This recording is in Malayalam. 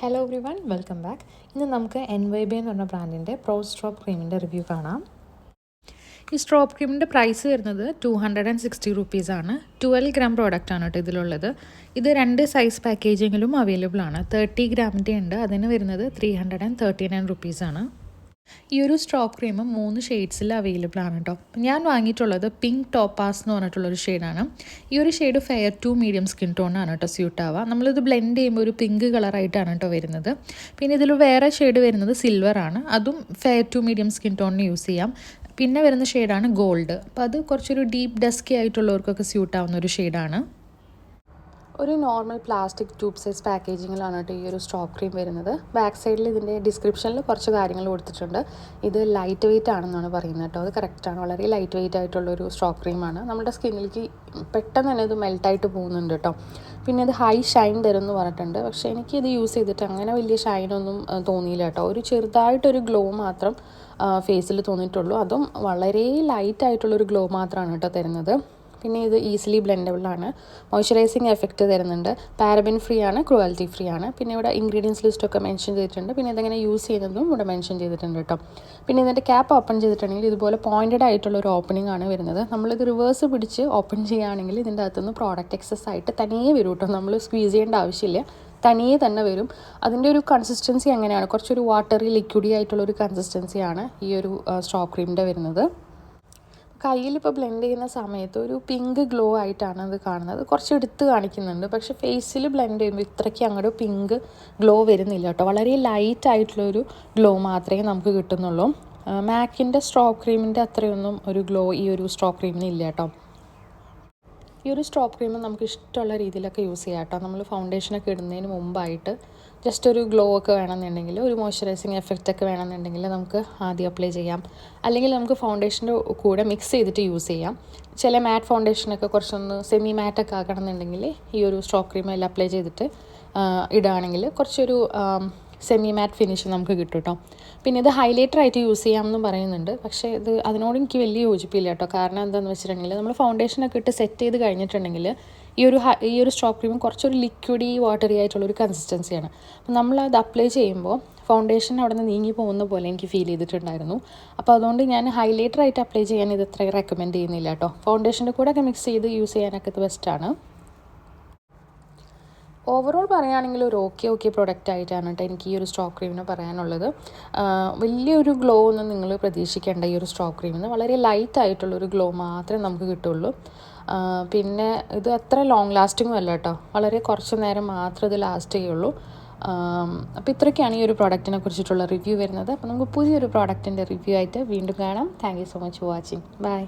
Hello everyone welcome back ഇന്ന് നമുക്ക് എൻ വൈ ബി എന്ന് പറഞ്ഞ ബ്രാൻഡിന്റെ പ്രോ സ്ട്രോപ്പ് ക്രീമിന്റെ റിവ്യൂ കാണാം. ഈ സ്ട്രോപ്പ് ക്രീമിന്റെ പ്രൈസ് വരുന്നത് ടു ഹൺഡ്രഡ് ആൻഡ് സിക്സ്റ്റി റുപ്പീസാണ് ട്വൽവ് ഗ്രാം പ്രോഡക്റ്റ് ആണ് കേട്ടോ ഇതിലുള്ളത്. ഇത് രണ്ട് സൈസ് പാക്കേജിങ്ങിലും അവൈലബിൾ ആണ്. തേർട്ടി ഗ്രാമിന്റെ ഉണ്ട്. അതിന് വരുന്നത് three hundred and thirty nine റുപ്പീസാണ് ഈ ഒരു സ്ട്രോപ്പ് ക്രീം മൂന്ന് ഷെയ്ഡ്സിൽ അവൈലബിൾ ആണ് കേട്ടോ ഞാൻ വാങ്ങിയിട്ടുള്ളത് പിങ്ക് ടോപ്പാസ് എന്ന് പറഞ്ഞിട്ടുള്ളൊരു ഷെയ്ഡാണ് ഈ ഒരു shade fair to medium skin ടോണാണ് കേട്ടോ സ്യൂട്ട് ആവുക. നമ്മളിത് ബ്ലെൻഡ് ചെയ്യുമ്പോൾ ഒരു പിങ്ക് കളറായിട്ടാണ് കേട്ടോ വരുന്നത്. പിന്നെ ഇതിൽ വേറെ ഷെയ്ഡ് വരുന്നത് സിൽവർ ആണ്. അതും ഫെയർ ടു മീഡിയം സ്കിൻ ടോണിന് യൂസ് ചെയ്യാം. പിന്നെ വരുന്ന ഷെയ്ഡാണ് ഗോൾഡ് അപ്പോൾ അത് കുറച്ചൊരു ഡീപ്പ് ഡസ്കി ആയിട്ടുള്ളവർക്കൊക്കെ സ്യൂട്ട് ആവുന്ന ഒരു ഷെയ്ഡാണ് ഒരു നോർമൽ പ്ലാസ്റ്റിക് ട്യൂബ് സൈസ് പാക്കേജിങ്ങിലാണ് കേട്ടോ ഈ ഒരു സ്ട്രോപ്പ് ക്രീം വരുന്നത്. ബാക്ക് സൈഡിൽ ഇതിന്റെ ഡിസ്ക്രിപ്ഷനിൽ കുറച്ച് കാര്യങ്ങൾ കൊടുത്തിട്ടുണ്ട്. ഇത് ലൈറ്റ് വെയിറ്റ് ആണെന്നാണ് പറയുന്നത് കേട്ടോ അത് കറക്റ്റാണ് വളരെ ലൈറ്റ് വെയിറ്റ് ആയിട്ടുള്ളൊരു സ്ട്രോപ്പ് ക്രീമാണ് നമ്മുടെ സ്കിന്നിലേക്ക് പെട്ടെന്ന് തന്നെ ഇത് മെൽട്ടായിട്ട് പോകുന്നുണ്ട് കേട്ടോ പിന്നെ ഇത് ഹൈ ഷൈൻ തരും എന്ന് പറഞ്ഞിട്ടുണ്ട്. പക്ഷേ ഇത് യൂസ് ചെയ്തിട്ട് അങ്ങനെ വലിയ ഷൈനൊന്നും തോന്നിയില്ല കേട്ടോ ഒരു ചെറുതായിട്ടൊരു ഗ്ലോ മാത്രം ഫേസിൽ തോന്നിയിട്ടുള്ളൂ. അതും വളരെ ലൈറ്റ് ആയിട്ടുള്ളൊരു ഗ്ലോ മാത്രമാണ് കേട്ടോ തരുന്നത്. പിന്നെ ഇത് ഈസിലി ബ്ലെൻഡബിൾ ആണ്. മോയ്സ്ചറൈസിങ് എഫക്റ്റ് തരുന്നുണ്ട്. പാരബിൻ ഫ്രീ ആണ് ക്രുവാലിറ്റി ഫ്രീ ആണ്. പിന്നെ ഇവിടെ ഇൻഗ്രീഡിയൻസ് ലിസ്റ്റൊക്കെ മെൻഷൻ ചെയ്തിട്ടുണ്ട്. പിന്നെ ഇതെങ്ങനെ യൂസ് ചെയ്യുന്നതും ഇവിടെ മെൻഷൻ ചെയ്തിട്ടുണ്ട് കേട്ടോ പിന്നെ ഇതിന്റെ ക്യാപ്പ് ഓപ്പൺ ചെയ്തിട്ടുണ്ടെങ്കിൽ ഇതുപോലെ പോയിന്റഡ് ആയിട്ടുള്ള ഒരു ഓപ്പണിംഗ് ആണ് വരുന്നത്. നമ്മളിത് റിവേഴ്സ് പിടിച്ച് ഓപ്പൺ ചെയ്യുകയാണെങ്കിൽ ഇതിന്റെ അകത്തുനിന്ന് പ്രോഡക്റ്റ് എക്സസ് ആയിട്ട് തനിയെ വരും കേട്ടോ നമ്മൾ സ്ക്വീസ് ചെയ്യേണ്ട ആവശ്യമില്ല. തനിയെ തന്നെ വരും. അതിന്റെ ഒരു കൺസിസ്റ്റൻസി അങ്ങനെയാണ് കുറച്ചൊരു വാട്ടറി ലിക്വിഡി ആയിട്ടുള്ള ഒരു കൺസിസ്റ്റൻസിയാണ് ഈ ഒരു സ്ട്രോപ്പ് ക്രീമിന്റെ വരുന്നത്. കയ്യിൽ ഇപ്പോൾ ബ്ലെൻഡ് ചെയ്യുന്ന സമയത്ത് ഒരു പിങ്ക് ഗ്ലോ ആയിട്ടാണ് അത് കാണുന്നത്. കുറച്ച് എടുത്ത് കാണിക്കുന്നുണ്ട്. പക്ഷെ ഫേസിൽ ബ്ലെൻഡ് ചെയ്യുമ്പോൾ ഇത്രയ്ക്ക് അങ്ങോട്ട് പിങ്ക് ഗ്ലോ വരുന്നില്ല കേട്ടോ. വളരെ ലൈറ്റ് ആയിട്ടുള്ളൊരു ഗ്ലോ മാത്രമേ നമുക്ക് കിട്ടുന്നുള്ളൂ. മാക്കിന്റെ സ്ട്രോ ക്രീമിന്റെ അത്രയൊന്നും ഒരു ഗ്ലോ ഈ ഒരു സ്ട്രോ ക്രീമിന് ഇല്ല കേട്ടോ. ഈ ഒരു സ്ട്രോപ്പ് ക്രീം നമുക്ക് ഇഷ്ടമുള്ള രീതിയിലൊക്കെ യൂസ് ചെയ്യാം കേട്ടോ. നമ്മൾ ഫൗണ്ടേഷനൊക്കെ ഇടുന്നതിന് മുമ്പായിട്ട് ജസ്റ്റ് ഒരു ഗ്ലോ ഒക്കെ വേണമെന്നുണ്ടെങ്കിൽ ഒരു മോയ്സ്ചറൈസിങ് എഫക്റ്റ് ഒക്കെ വേണമെന്നുണ്ടെങ്കിൽ നമുക്ക് ആദ്യം അപ്ലൈ ചെയ്യാം. അല്ലെങ്കിൽ നമുക്ക് ഫൗണ്ടേഷന്റെ കൂടെ മിക്സ് ചെയ്തിട്ട് യൂസ് ചെയ്യാം. ചില മാറ്റ് ഫൗണ്ടേഷനൊക്കെ കുറച്ചൊന്ന് സെമി മാറ്റൊക്കെ ആക്കണമെന്നുണ്ടെങ്കിൽ ഈ ഒരു സ്ട്രോപ്പ് ക്രീം എല്ലാം അപ്ലൈ ചെയ്തിട്ട് ഇടുകയാണെങ്കിൽ കുറച്ചൊരു സെമി മാറ്റ് ഫിനിഷ് നമുക്ക് കിട്ടും കേട്ടോ പിന്നെ ഇത് ഹൈലൈറ്റർ ആയിട്ട് യൂസ് ചെയ്യാമെന്നും പറയുന്നുണ്ട്. പക്ഷേ ഇത് അതിനോട് എനിക്ക് വലിയ യോജിപ്പില്ല കേട്ടോ. കാരണം എന്താണെന്ന് വെച്ചിട്ടുണ്ടെങ്കിൽ നമ്മൾ ഫൗണ്ടേഷനൊക്കെ ഇട്ട് സെറ്റ് ചെയ്ത് കഴിഞ്ഞിട്ടുണ്ടെങ്കിൽ ഈ ഒരു ഈ ഒരു സ്ട്രോപ്പ് ക്രീം കുറച്ചൊരു ലിക്വിഡി വാട്ടറി ആയിട്ടുള്ള ഒരു കൺസിസ്റ്റൻസിയാണ് അപ്പം നമ്മൾ അത് അപ്ലൈ ചെയ്യുമ്പോൾ ഫൗണ്ടേഷൻ അവിടെ നിന്ന് നീങ്ങി പോകുന്ന പോലെ എനിക്ക് ഫീൽ ചെയ്തിട്ടുണ്ടായിരുന്നു. അപ്പോൾ അതുകൊണ്ട് ഞാൻ ഹൈലൈറ്റർ ആയിട്ട് അപ്ലൈ ചെയ്യാൻ ഇത് അത്ര റെക്കമെൻഡ് ചെയ്യുന്നില്ല കേട്ടോ. ഫൗണ്ടേഷന്റെ കൂടെ ഒക്കെ മിക്സ് ചെയ്ത് യൂസ് ചെയ്യാനൊക്കെ ഇത് ബെസ്റ്റാണ് ഓവറോൾ പറയുകയാണെങ്കിൽ ഒരു ഓക്കെ ഓക്കെ പ്രൊഡക്റ്റ് ആയിട്ടാണ് കേട്ടോ എനിക്ക് ഈ ഒരു സ്ട്രോക്ക് ക്രീമിന് പറയാനുള്ളത്. വലിയൊരു ഗ്ലോ ഒന്നും നിങ്ങൾ പ്രതീക്ഷിക്കേണ്ട ഈ ഒരു സ്ട്രോക്ക് ക്രീമിന് വളരെ ലൈറ്റ് ആയിട്ടുള്ളൊരു ഗ്ലോ മാത്രമേ നമുക്ക് കിട്ടുള്ളൂ. പിന്നെ ഇത് അത്ര ലോങ് ലാസ്റ്റിങ്ങും അല്ല കേട്ടോ. വളരെ കുറച്ച് നേരം മാത്രമേ ഇത് ലാസ്റ്റ് ചെയ്യുള്ളൂ. അപ്പോൾ ഇത്രയൊക്കെയാണ് ഈ ഒരു പ്രോഡക്റ്റിനെ കുറിച്ചിട്ടുള്ള റിവ്യൂ വരുന്നത്. അപ്പോൾ നമുക്ക് പുതിയൊരു പ്രോഡക്റ്റിന്റെ റിവ്യൂ ആയിട്ട് വീണ്ടും കാണാം. Thank you so much for watching bye